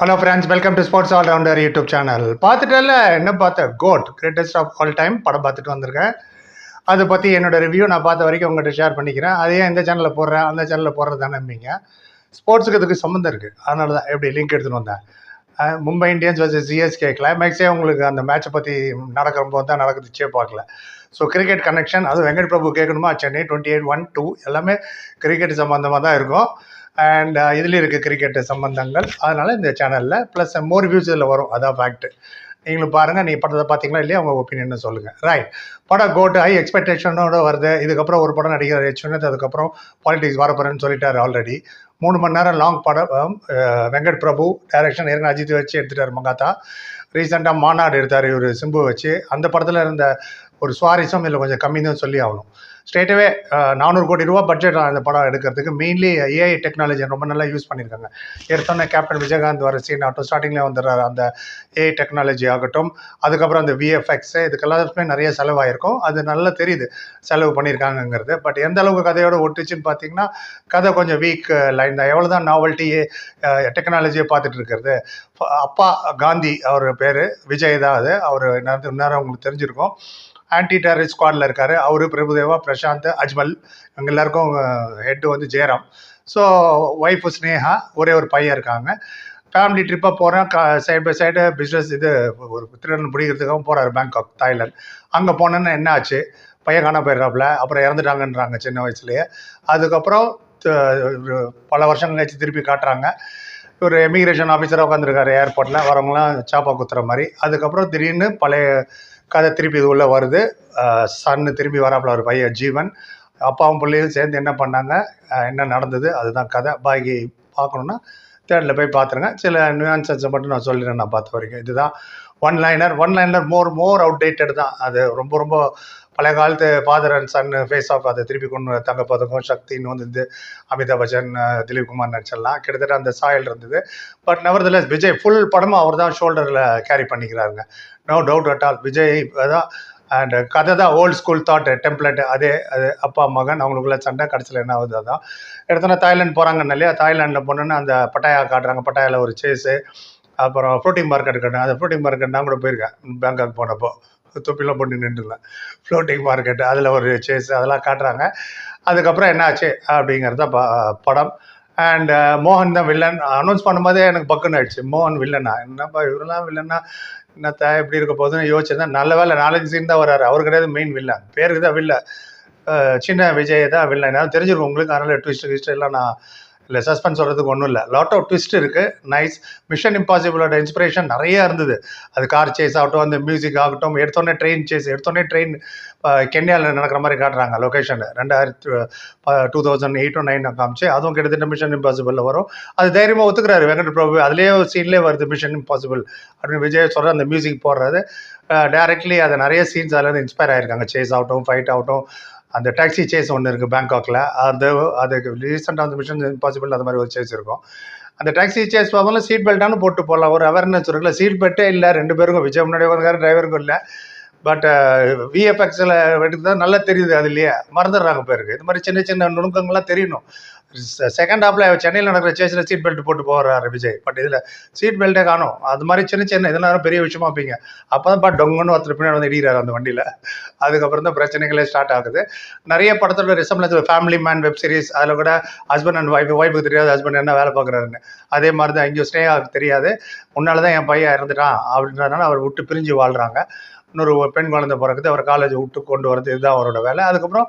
Hello friends welcome to Sports Allrounder YouTube channel பார்த்துட்டல என்ன பார்த்தேன் GOAT greatest of all time படம் பார்த்துட்டு வந்திருக்கேன். அதை பற்றி என்னோட ரிவ்யூ நான் பார்த்த வரைக்கும் உங்கள்கிட்ட ஷேர் பண்ணிக்கிறேன். அதையே இந்த சேனலில் போடுறேன் அந்த சேனலில் போடுறது தானே நம்பிங்க. ஸ்போர்ட்ஸுக்கு இதுக்கு சம்மந்தம் இருக்குது அதனால தான் எப்படி லிங்க் எடுத்துகிட்டு வந்தேன். மும்பை இந்தியன்ஸ் வர்சஸ் சிஎஸ்கே கிளைமேக்ஸே உங்களுக்கு அந்த மேட்சை பற்றி நடக்கிற போது தான் நடக்குதுச்சே பார்க்கல. ஸோ கிரிக்கெட் கனெக்ஷன் அது வெங்கட் பிரபு கேட்கணுமா? Chennai twenty eight one two எல்லாமே கிரிக்கெட் சம்மந்தமாக தான் இருக்கும். அண்ட் uh, இதுலேயும் இருக்குது கிரிக்கெட்டு சம்பந்தங்கள். அதனால் இந்த சேனலில் ப்ளஸ் மோர் வியூஸ் இதில் வரும். அதான் ஃபேக்ட்டு நீங்களும் பாருங்கள் நீ படத்தை பார்த்தீங்களா இல்லையா? உங்கள் ஒப்பீனியன் சொல்லுங்கள் ரைட் படம் கோட் ஹை எக்ஸ்பெக்டேஷனோட வருது. இதுக்கப்புறம் ஒரு படம் நடிகர் எச் அதுக்கப்புறம் பாலிடிக்ஸ் வரப்போறேன்னு சொல்லிட்டார் ஆல்ரெடி மூணு மணி நேரம் லாங் படம் வெங்கட் பிரபு டைரக்ஷன் ஏற்கனவே அஜித் வச்சு எடுத்துட்டார் மங்காத்தா. ரீசெண்டாக மாநாடு எடுத்தார் இவர் சிம்பு வச்சு. அந்த படத்தில் இருந்த ஒரு சுவாரஸ்யம் இதில் கொஞ்சம் கம்மி தான் சொல்லி ஆகணும். ஸ்ட்ரெயிட்டவே நானூறு கோடி ரூபா பட்ஜெட் அந்த படம் எடுக்கிறதுக்கு மெயின்லி ஏஐ டெக்னாலஜி ரொம்ப நல்லா யூஸ் பண்ணியிருக்காங்க. ஏற்கனவே கேப்டன் விஜயகாந்த் வர சீன் ஆகட்டும் ஸ்டார்டிங்கில் வந்துடுறாரு அந்த ஏஐ டெக்னாலஜி ஆகட்டும் அதுக்கப்புறம் அந்த விஎஃப்எக்ஸ் இதுக்கெல்லாமே நிறைய செலவாயிருக்கும். அது நல்லா தெரியுது செலவு பண்ணியிருக்காங்கங்கிறது. பட் எந்த அளவுக்கு கதையோட ஒட்டுச்சுன்னு பார்த்தீங்கன்னா கதை கொஞ்சம் வீக் லைன் தான். எவ்வளோ தான் நாவல்ட்டி டெக்னாலஜியை பார்த்துட்டு இருக்கிறது. அப்பா காந்தி அவர் பேர் விஜய் தான் அது. அவர் நேரம் உங்களுக்கு தெரிஞ்சிருக்கும். ஆன்டி டெரரிஸ்ட் ஸ்குவாடில் இருக்கார். அவர் பிரபுதேவா பிரசாந்த் அஜ்மல் எங்கள் எல்லாருக்கும் ஹெட் வந்து ஜெயராம். ஸோ ஒய்ஃபு ஸ்னேகா ஒரே ஒரு பையன் இருக்காங்க. ஃபேமிலி ட்ரிப்பாக போகிறேன் க சைடு பை சைடு பிஸ்னஸ் இது ஒரு திருடன் பிடிக்கிறதுக்காகவும் போகிறாரு பேங்காக் தாய்லாந்து அங்கே போனோன்னு என்ன ஆச்சு? பையன் காண போயிடுறாப்புல. அப்புறம் இறந்துட்டாங்கன்றாங்க சின்ன வயசுலேயே. அதுக்கப்புறம் பல வருஷங்கள் கழிச்சு திருப்பி காட்டுறாங்க. ஒரு எமிக்ரேஷன் ஆஃபீஸராக உட்காந்துருக்காரு ஏர்போர்ட்டில் வரவங்களாம் சாப்பா குத்துற மாதிரி. அதுக்கப்புறம் திடீர்னு பழைய கதை திருப்பி இது உள்ளே வருது. சன்னு திரும்பி வராப்புல ஒரு பையன் ஜீவன். அப்பாவும் பிள்ளையும் சேர்ந்து என்ன பண்ணாங்க? என்ன நடந்தது? அதுதான் கதை. பாக்கி பார்க்கணுன்னா தேர்டில் போய் பார்த்துருங்க சில நியூஆன்சன்ஸை மட்டும் நான் சொல்லிடுறேன் நான் பார்த்த வரைக்கும். இதுதான் one liner one liner more more outdated தான். அது ரொம்ப ரொம்ப பழைய காலத்து father and son face off அதை திருப்பி கொண்டு தங்க பதக்கம் சக்தின்னு வந்து அமிதாப் பச்சன் திலீப் குமார் நடிச்சிடலாம் கிட்டத்தட்ட அந்த சாயல் இருந்தது. பட் நவர்தலஸ் விஜய் ஃபுல் படமும் அவர் தான் ஷோல்டரில் carry பண்ணிக்கிறாருங்க. No doubt at all Vijay தான் அண்ட் கதை தான் ஓல்டு ஸ்கூல் தாட் டெம்ப்ளேட் அதே அது அப்பா மகன் அவங்களுக்குள்ள சண்டை கடைசியில் என்ன ஆகுது அதான். எடுத்தோன்னா தாய்லாந்து போகிறாங்கன்னு இல்லையா? தாய்லாண்டில் போனோன்னா அந்த பட்டாயா காட்டுறாங்க. பட்டாயாவில் ஒரு சேஸு அப்புறம் ஃப்ரூட்டிங் மார்க்கெட் கட்டணும் அந்த ஃப்ரூட்டிங் மார்க்கெட் நான் கூட போயிருக்கேன் பேங்காக் போனப்போ. தொப்பிலாம் போட்டு நின்றுருந்தேன் ஃப்ளோட்டிங் மார்க்கெட் அதில் ஒரு சேஸ் அதெல்லாம் காட்டுறாங்க. அதுக்கப்புறம் என்னாச்சு அப்படிங்கிறத அப்படிங்கிறது தான் ப- படம். அண்ட் uh, மோகன் தான் வில்லன் அனௌன்ஸ் பண்ணும்போதே எனக்கு பக்குன்னு ஆயிடுச்சு. மோகன் வில்லனா என்னப்பா இவரெல்லாம் வில்லனா என்னத்த எப்படி இருக்க போகுதுன்னு யோசிச்சிருந்தேன் நல்ல வேலை நாலஞ்சு சீன் தான் வராரு அவர் கிடையாது மெயின் வில்லன் பேருக்கு தான் வில்ல சின்ன விஜய் தான் வில்லன் ஏன்னா தெரிஞ்சிருக்கும் உங்களுக்கு. அதனால் ட்விஸ்ட் ட்விஸ்ட் எல்லாம் நான் இல்லை சஸ்பென்ஸ் சொல்கிறதுக்கு ஒன்றும் இல்லை. லாட் ஆஃப் ட்விஸ்ட் இருக்குது நைஸ் மிஷன் இம்பாசிபிளோட இன்ஸ்பிரேஷன் நிறையா இருந்தது. அது கார் சேஸ் ஆகட்டும் அந்த மியூசிக் ஆகட்டும் எடுத்தோடனே ட்ரெயின் சேஸ் எடுத்தோடனே ட்ரெயின் கென்யாவில் நடக்கிற மாதிரி காட்டுறாங்க லொக்கேஷன் ரெண்டாயிரத்து டூ தௌசண்ட் எயிட்டோ நைன் காமிச்சு அதுவும் கிட்டத்தட்ட மிஷன் இம்பாசிபிளில் வரும். அது தைரியமாக ஒத்துக்கிறாரு வெங்கட் பிரபு. அதுலேயே சீன்லேயே வருது மிஷன் இம்பாசிபிள் அப்படின்னு விஜய் சொல்கிற அந்த மியூசிக் போடுறது. டேரெக்ட்லி அது நிறைய சீன்ஸ் அதில் இன்ஸ்பயர் ஆயிருக்காங்க. சேஸ் ஆகட்டும் ஃபைட் ஆகட்டும் அந்த டாக்ஸி சேஸ் ஒன்று இருக்குது பேங்காக்கில் அது அதுக்கு ரீசெண்டாக அந்த மிஷன் இம்பாசிபிள் அது மாதிரி ஒரு சேஸ் இருக்கும். அந்த டாக்ஸி சேஸ் பார்த்தாலும் சீட் பெல்ட்டானு போட்டு போகலாம் ஒரு அவேர்னஸ் இருக்குல்ல. சீட் பெல்ட்டே இல்லை. ரெண்டு பேருக்கும் விஜய் முன்னாடி உட்காந்து டிரைவருக்கும் இல்லை. பட் விஎஃப்எக்ஸில் எடுத்து தான் நல்லா தெரியுது அதுலேயே மறந்துடுறாங்க பேருக்கு. இது மாதிரி சின்ன சின்ன நுணுக்கங்கள்லாம் தெரியணும். செகண்ட் ஹாஃபில் சென்னையில் நடக்கிற சேஸில் சீட் பெல்ட் போட்டு போகிறாரு விஜய். பட் இதில் சீட் பெல்ட்டே காணும். அது மாதிரி சின்ன சின்ன இதெல்லாம் பெரிய விஷயமா வைப்பீங்க. அப்போ தான் பா டொங்குன்னு ஒருத்தர் பின்னாடி வந்து இடிக்கிறாரு அந்த வண்டியில். அதுக்கப்புறம் தான் பிரச்சனைகளே ஸ்டார்ட் ஆகுது. நிறைய படத்தோட resemblance Family Man web series அதில் கூட ஹஸ்பண்ட் அண்ட் ஒய்ஃப் ஒய்ஃபுக்கு தெரியாது ஹஸ்பண்ட் என்ன வேலை பார்க்குறாருன்னு. அதே மாதிரி தான் எங்கேயும் ஸ்னேகாவுக்கு தெரியாது. முன்னால தான் என் பையன் இறந்துட்டான் அப்படின்றதுனால அவர் விட்டு பிரிஞ்சு வாழ்கிறாங்க இன்னொரு பெண் குழந்தை பிறகுது அவர் காலேஜ் விட்டு கொண்டு வரது இதுதான் அவரோட வேலை. அதுக்கப்புறம்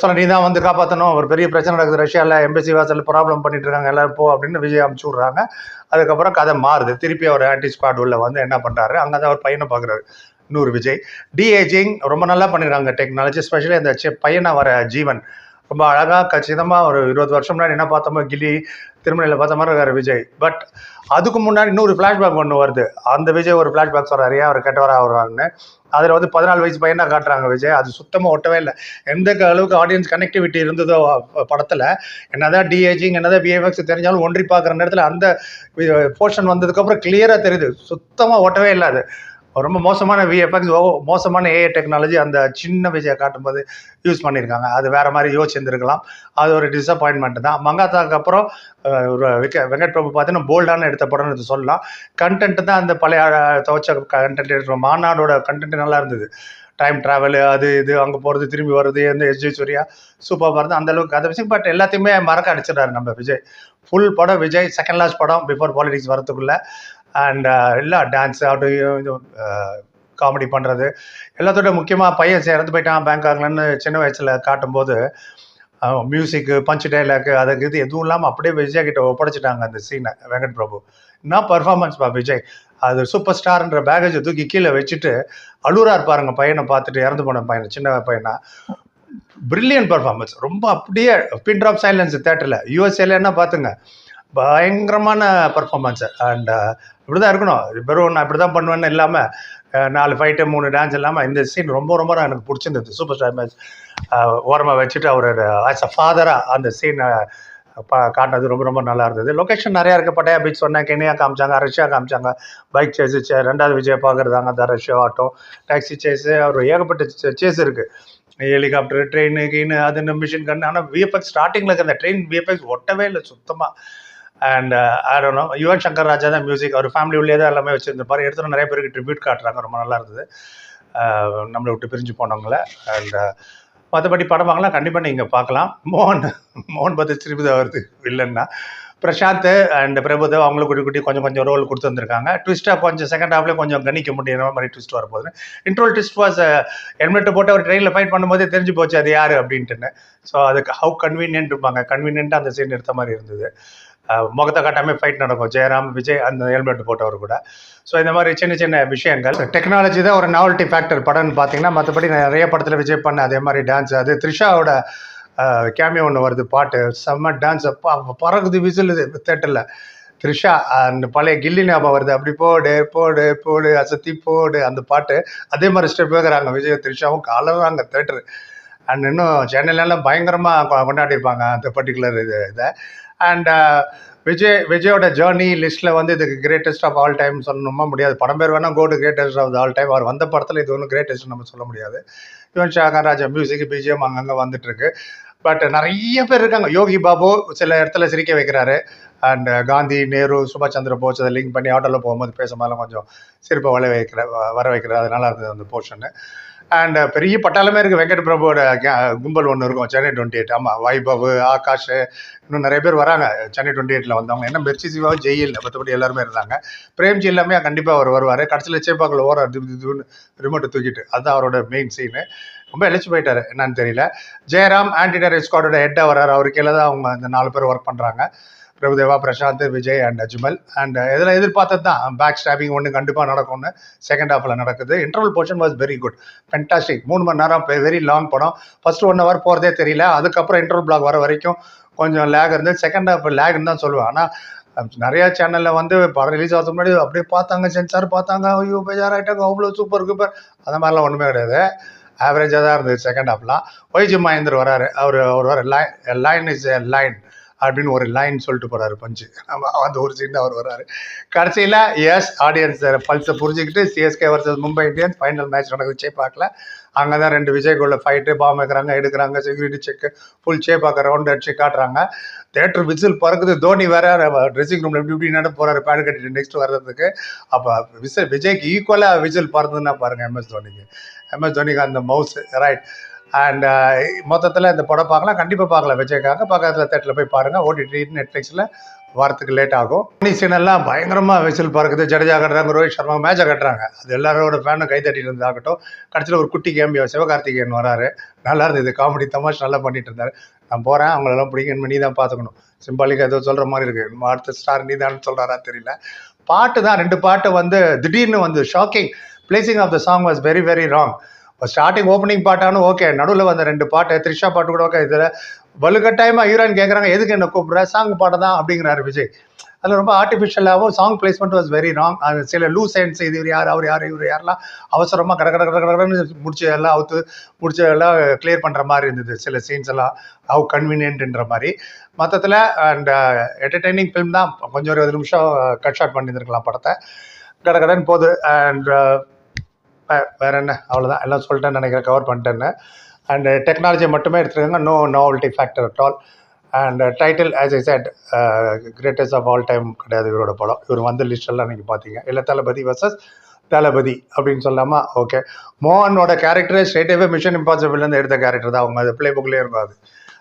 சொன்ன நீ தான் வந்து காப்பாற்றணும் ஒரு பெரிய பிரச்சனை நடக்குது ரஷ்யாவில் எம்பசி வாசல் ப்ராப்ளம் பண்ணிட்டு இருக்காங்க எல்லாரும் போ அப்படின்னு விஜய் அமுச்சு விட்றாங்க. அதுக்கப்புறம் கதை மாறுது. திருப்பி அவர் ஆன்டி ஸ்குவாட் உள்ள வந்து என்ன பண்ணுறாரு அங்கே தான் அவர் பையனை பார்க்குறாரு இன்னொரு விஜய். டிஏஜிங் ரொம்ப நல்லா பண்ணிடுறாங்க டெக்னாலஜி ஸ்பெஷலி அந்த பையனை வர ஜீவன். ரொம்ப அழகாக கச்சிதமாக ஒரு இருபது வருஷம் முன்னாடி என்ன பார்த்தோமோ கில்லி திருமணையில் பார்த்த மாதிரி இருக்காரு விஜய். பட் அதுக்கு முன்னாடி இன்னொரு ஃப்ளாஷ்பேக் ஒன்று வருது. அந்த விஜய் ஒரு ஃப்ளாஷ்பேக் சொல்கிறாரு ஏன் அவர் கெட்டவராக வருவாங்கன்னு அதில் வந்து பதினாலு வயசு பையனாக காட்டுறாங்க விஜய். அது சுத்தமாக ஒட்டவே இல்லை. எந்த அளவுக்கு ஆடியன்ஸ் கனெக்டிவிட்டி இருந்ததோ படத்தில் என்னதான் டிஏஜிங் என்னதான் விஎஃப்எக்ஸ் தெரிஞ்சாலும் ஒன்றி பார்க்குற நேரத்தில் அந்த போர்ஷன் வந்ததுக்கப்புறம் கிளியராக தெரியுது. சுத்தமாக ஒட்டவே இல்லை அது. ரொம்ப மோசமான விஎஃப்எக்ஸ் மோசமான ஏஐ டெக்னாலஜி அந்த சின்ன விஜயை காட்டும்போது யூஸ் பண்ணியிருக்காங்க. அது வேற மாதிரி யோசிச்சிருந்துருக்கலாம். அது ஒரு டிசப்பாயின்மெண்ட் தான். மங்காத்தாக்கு அப்புறம் ஒரு விக்க வெங்கட் பிரபு பார்த்தீங்கன்னா போல்டான எடுத்த படம்னு இது சொல்லலாம். கண்டென்ட் தான் அந்த பழைய துவச்ச கண்டென்ட் எடுக்கிற மாநாடோட கண்டென்ட் நல்லா இருந்தது. டைம் ட்ராவல் அது இது அங்கே போகிறது திரும்பி வர்றது எந்த எஸ் சூப்பராக இருந்தது அந்த அளவுக்கு அதை விஷயம். பட் எல்லாத்தையுமே மறக்க அடிச்சிடறாரு நம்ம விஜய். ஃபுல் படம் விஜய் செகண்ட் லாஸ்ட் படம் பிஃபோர் பாலிடிக்ஸ் வரத்துக்குள்ளே அண்ட் இல்லை டான்ஸ் ஆகட்டும் காமெடி பண்ணுறது எல்லாத்தோட முக்கியமாக பையன் இறந்து போயிட்டான் பேங்காக்லன்னு சின்ன வயசில் காட்டும்போது மியூசிக்கு பஞ்ச் டைலாக்கு அதுக்கு இது எதுவும் இல்லாமல் அப்படியே விஜய் கிட்ட ஒப்படைச்சிட்டாங்க அந்த சீனை வெங்கட் பிரபு. என்ன பர்ஃபார்மன்ஸ் பா விஜய்? அது சூப்பர் ஸ்டார்ன்ற பேகேஜை தூக்கி கீழே வச்சுட்டு அழுறார் இருப்பாருங்க பையனை பார்த்துட்டு இறந்து போன பையனை சின்ன பையனா. பிரில்லியன் பர்ஃபார்மன்ஸ் ரொம்ப அப்படியே பின் ட்ராப் சைலன்ஸ் தேட்டரில் யூஎஸ்ஏல என்ன பார்த்துங்க பயங்கரமான பர்ஃபார்மன்ஸு அண்ட் இப்படி தான் இருக்கணும். வெறும் நான் இப்படி தான் பண்ணுவேன்னு இல்லாமல் நாலு ஃபைட்டு மூணு டான்ஸ் இல்லாமல் இந்த சீன் ரொம்ப ரொம்ப எனக்கு பிடிச்சிருந்தது. சூப்பர் ஸ்டார் மேட்ச் ஓரமாக வச்சுட்டு அவர் ஆஸ் அ ஃபாதராக அந்த சீனை பா காட்டினது ரொம்ப ரொம்ப நல்லா இருந்தது. லொக்கேஷன் நிறையா இருக்குது பட்டையா பீச் சொன்னேன் கெனியா காமிச்சாங்க ரஷ்யா காமிச்சாங்க. பைக் சேஸு சே ரெண்டாவது விஜய் பார்க்குறதாங்க அந்த ரஷ்யா ஆட்டோ டாக்ஸி சேஸு அவர் ஏகப்பட்ட சேஸ் இருக்குது ஹெலிகாப்டர் ட்ரெயின் கீனு அது மிஷின் கன்று ஆனால் விஎஃப்எக்ஸ் ஸ்டார்டிங்கில் இருக்க அந்த ட்ரெயின் விஎஃப்எக்ஸ் ஒட்டவே இல்லை சுத்தமாக அண்ட் ஆடணும் யுவன் சங்கர் ராஜா தான் மியூசிக் அவர் ஃபேமிலி உள்ளே தான் எல்லாமே வச்சுருந்துருப்பார். எடுத்துகிட்டு நிறைய பேருக்கு ட்ரிபியூட் காட்டுறாங்க ரொம்ப நல்லா இருந்தது. Uh, நம்மளை விட்டு பிரிஞ்சு போனவங்கள. அண்ட் uh, மற்றபடி படம் வாங்கலாம் கண்டிப்பாக நீங்கள் பார்க்கலாம். மோகன் மோகன் பத்து திருப்பி தான் வருது இல்லைன்னா பிரசாந்த் அண்ட் பிரபுதேவ் அவங்களுக்கு குட்டி குட்டி கொஞ்சம் கொஞ்சம் ரோல் கொடுத்து வந்திருக்காங்க. ட்விஸ்ட்டாக கொஞ்சம் செகண்ட் ஹாஃப்லேயே கொஞ்சம் கணிக்க முடியுற மாதிரி ட்விஸ்ட் வரப்போகுது இன்ட்ரோல் ட்விஸ்ட் வாஸ் ஹெல்மெட் போட்டு அவர் ட்ரெயினில் ஃபைட் பண்ணும்போதே தெரிஞ்சு போச்சு அது யார் அப்படின்ட்டுன்னு. ஸோ அதுக்கு ஹவு கன்வீனியன்ட் இருப்பாங்க. கன்வீனியன்ட்டாக அந்த சீன் எடுத்த மாதிரி இருந்தது. முகத்தை காட்டாமல் ஃபைட் நடக்கும். ஜெயராம் விஜய் அந்த ஹெல்மெட் போட்டவர் கூட. ஸோ இந்த மாதிரி சின்ன சின்ன விஷயங்கள். டெக்னாலஜி தான் ஒரு நாவல்ட்டி ஃபேக்டர் படம்னு பார்த்தீங்கன்னா மற்றபடி நிறைய படத்தில் விஜய் பண்ண அதே மாதிரி டான்ஸ் அது த்ரிஷாவோட கேமியோ ஒன்று வருது பாட்டு. செம்ம டான்ஸ் அப்பா பறகுது விசில் தேட்டரில். த்ரிஷா அந்த பழைய கில்லி ஞாபகம் வருது. அப்படி போடு போடு போடு அசத்தி போடு அந்த பாட்டு. அதே மாதிரி ஸ்டெப் வைக்கிறாங்க விஜய் த்ரிஷாவும் கலறாங்க தேட்டரு அண்ட் இன்னும் சென்னையிலலாம் பயங்கரமாக கொண்டாடிருப்பாங்க அந்த பர்டிகுலர் இது இதை. அண்ட் uh, விஜய் விஜயோட ஜேர்னி லிஸ்ட்டில் வந்து இதுக்கு கிரேட்டஸ்ட் ஆஃப் ஆல் டைம் சொல்லணுமா முடியாது. படம் பேர் வேணால் GOAT greatest of all time அவர் வந்த படத்தில் இது ஒன்றும் கிரேட்டஸ்ட் நம்ம சொல்ல முடியாது. யுவன் ஷாகர் ராஜா மியூசிக் பிஜிஎம் அங்கங்கே வந்துட்டு இருக்கு பட் நிறைய பேர் இருக்காங்க. யோகி பாபு சில இடத்துல சிரிக்க வைக்கிறாரு. அண்ட் uh, காந்தி நேரு சுபாஷ் சந்திர போஸ் அதை லிங்க் பண்ணி ஆட்டோவில் போகும்போது பேசும்போதெல்லாம் கொஞ்சம் சிரிப்பை வர வைக்கிற வர வைக்கிறார். அது நல்லா இருந்தது அந்த போர்ஷனு அண்ட் uh, பெரிய பட்டாளமே இருக்குது வெங்கட் பிரபுவோட கும்பல் ஒன்று இருக்கும். Chennai twenty eight. ஆமாம் வைபவ் ஆகாஷ் இன்னும் நிறைய பேர் வராங்க. சென்னை டுவெண்ட்டி எயிட்டில் வந்தவங்க. என்ன மிர்ச்சி சிவாவும் ஜெயில் மற்றபடி எல்லாருமே இருந்தாங்க. பிரேம்ஜி எல்லாமே கண்டிப்பாக அவர் வருவார். கடைசியில் சேப்பாக்கில் ஓர இதுன்னு ரிமோட்டை தூக்கிட்டு. அதுதான் அவரோட மெயின் சீனு ரொம்ப எழுச்சி போயிட்டாரு. என்னன்னு தெரியல. ஜெயராம் ஆன்டி டெரர் ஸ்குவாடோட ஹெட்டாக வர்றாரு. அவருக்கு கீழே தான் அவங்க இந்த நாலு பேர் ஒர்க் பண்ணுறாங்க பிரபுதேவா பிரசாந்த் விஜய் அண்ட் அஜ்மல். அண்ட் இதில் எதிர்பார்த்தது தான். பேக் ஸ்டாப்பிங் ஒன்று கண்டிப்பாக நடக்கும்னு செகண்ட் ஹாஃபில் நடக்குது. Interval portion was very good fantastic மூணு மணி நேரம் வெரி லாங் படம். ஃபர்ஸ்ட் ஒன் ஹவர் போகிறதே தெரியல. அதுக்கப்புறம் இன்டர்வல் பிளாக் வர வரைக்கும் கொஞ்சம் லேக் இருந்து செகண்ட் ஹாஃப் லேக்னு தான் சொல்லுவேன். ஆனால் நிறையா சேனலில் வந்து படம் ரிலீஸ் ஆகிறது முன்னாடி அப்படியே பார்த்தாங்க. சென்சார் பார்த்தாங்க. ஐயோ பேஜாராயிட்டாங்க. அவ்வளோ சூப்பர் சூப்பர் அந்த மாதிரிலாம் ஒன்றுமே கிடையாது. ஆவரேஜாக தான் இருந்தது செகண்ட் ஹாஃப்லாம் ஒய்ஜி மகேந்தர் வராரு. அவர் அவர் வர line line is a line அப்படின்னு ஒரு லைன் சொல்லிட்டு போறாரு பஞ்சு. அந்த ஒரு சீன் அவர் வர்றாரு. கடைசியில் எஸ் ஆடியன்ஸ் பல்ஸை புரிஞ்சுக்கிட்டு CSK versus Mumbai Indians final match நடக்குது பார்க்கல. அங்கே தான் ரெண்டு விஜய்க்குள்ள ஃபைட்டு பாம் வைக்கிறாங்க எடுக்கிறாங்க செக்யூரிட்டி செக் ஃபுல் சேப்பாக்க ரவுண்ட் அடிச்சு காட்டுறாங்க. தேட்டர் விசில் பறக்குது தோனி வேற ட்ரெஸ்ஸிங் ரூமில் எப்படி இப்படி நட போறாரு பேடு கட்டிட்டு நெக்ஸ்ட் வர்றதுக்கு. அப்போ விசில் விஜய்க்கு ஈக்குவலாக விசில் பறந்துன்னா பாருங்க எம்எஸ் தோனிக்கு. எம்எஸ் தோனிக்கு அந்த மவுஸ் ரைட் அண்ட் uh, மொத்தத்தில் இந்த படம் பார்க்கலாம். கண்டிப்பாக பார்க்கலாம். விஜய்க்காக பக்கத்தில் தேட்டரில் போய் பாருங்கள் ஓடிடி நெட்ஃப்ளிக்ஸில் வரத்துக்கு லேட் ஆகும். சீன் எல்லாம் பயங்கரமாக விசில் பறக்குது. ஜடேஜா கட்டுறாங்க ரோஹித் சர்மா மேட்சை கட்டுறாங்க. அது எல்லாரோட ஃபேனும் கை தட்டிட்டு இருந்தாகட்டும் கடைசியில் ஒரு குட்டி கேம்பியோ சிவகார்த்திகேயன் வராரு. நல்லா இருந்தது. காமெடி தமாஷ் நல்லா பண்ணிட்டு இருந்தாரு. நான் போகிறேன் அவங்களெல்லாம் பிடிக்கும் நீ தான் பார்த்துக்கணும். சிம்பாலிக்காக ஏதோ சொல்கிற மாதிரி இருக்குது அடுத்த ஸ்டார் நீ தான் சொல்கிறாரா தெரியல. பாட்டு தான். ரெண்டு பாட்டு வந்து திடீர்னு வந்து shocking placing of the song was very very wrong starting opening பாட்டானு okay நடுவில் வந்த ரெண்டு பாட்டு த்ரிஷா பாட்டு கூட ஓகே இதில் வலுக்கட்டாயமாக ஹீரோயின் கேட்குறாங்க எதுக்கு என்ன கூப்பிட்ற சாங் பாட்டு தான் அப்படிங்கிறாரு விஜய். அதில் ரொம்ப ஆர்டிஃபிஷியலாகவும் song placement was very wrong அது சில லூ சயின்ஸ் இது இவர் யார் அவர் யார் இவர் யாரெல்லாம் அவசரமாக கட கட கட கடன்னு முடிச்சு எல்லாம் அவுத்து முடிச்சு எல்லாம் கிளியர் பண்ணுற மாதிரி இருந்தது சில சீன்ஸ் எல்லாம் ஹவு கன்வீனியன்ட்ன்ற மாதிரி. மொத்தத்தில் அண்ட் என்டர்டெய்னிங் ஃபிலிம் தான். கொஞ்சம் ஒரு இருபது நிமிஷம் uh, கட் ஷாட் பண்ணியிருந்துருக்கலாம் படத்தை. கட கடன்னு போகுது அண்ட் வேற என்ன அவ்வளோதான் எல்லாம் சொல்லிட்டேன்னு நினைக்கிறேன் கவர் பண்ணிட்டேன்னு. அண்ட் டெக்னாலஜி மட்டுமே எடுத்துருக்காங்க no novelty factor at all and title as I said greatest of all time கிடையாது இவரோட படம். இவர் வந்த லிஸ்டெல்லாம் நீங்கள் பார்த்தீங்க. இல்லை தளபதி வர்சஸ் தளபதி அப்படின்னு சொல்லாமா ஓகே மோகனோட கேரக்டர் ஸ்ட்ரெயிட்டாகவே மிஷன் இம்பாசிபிள்லேருந்து எடுத்த கேரக்டர் தான். அவங்க அது பிளே புக்லேயே இருக்கும் அது.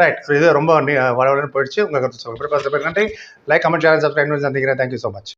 ரைட் இது ரொம்ப வளவலன்னு போயிடுச்சு. உங்களுக்கு கருத்து சொல்லுங்கள் நன்றி. லைக் கமெண்ட் சேனல் சப்ஸ்கிரைப் பண்ணி சந்திக்கிறேன். Thank you so much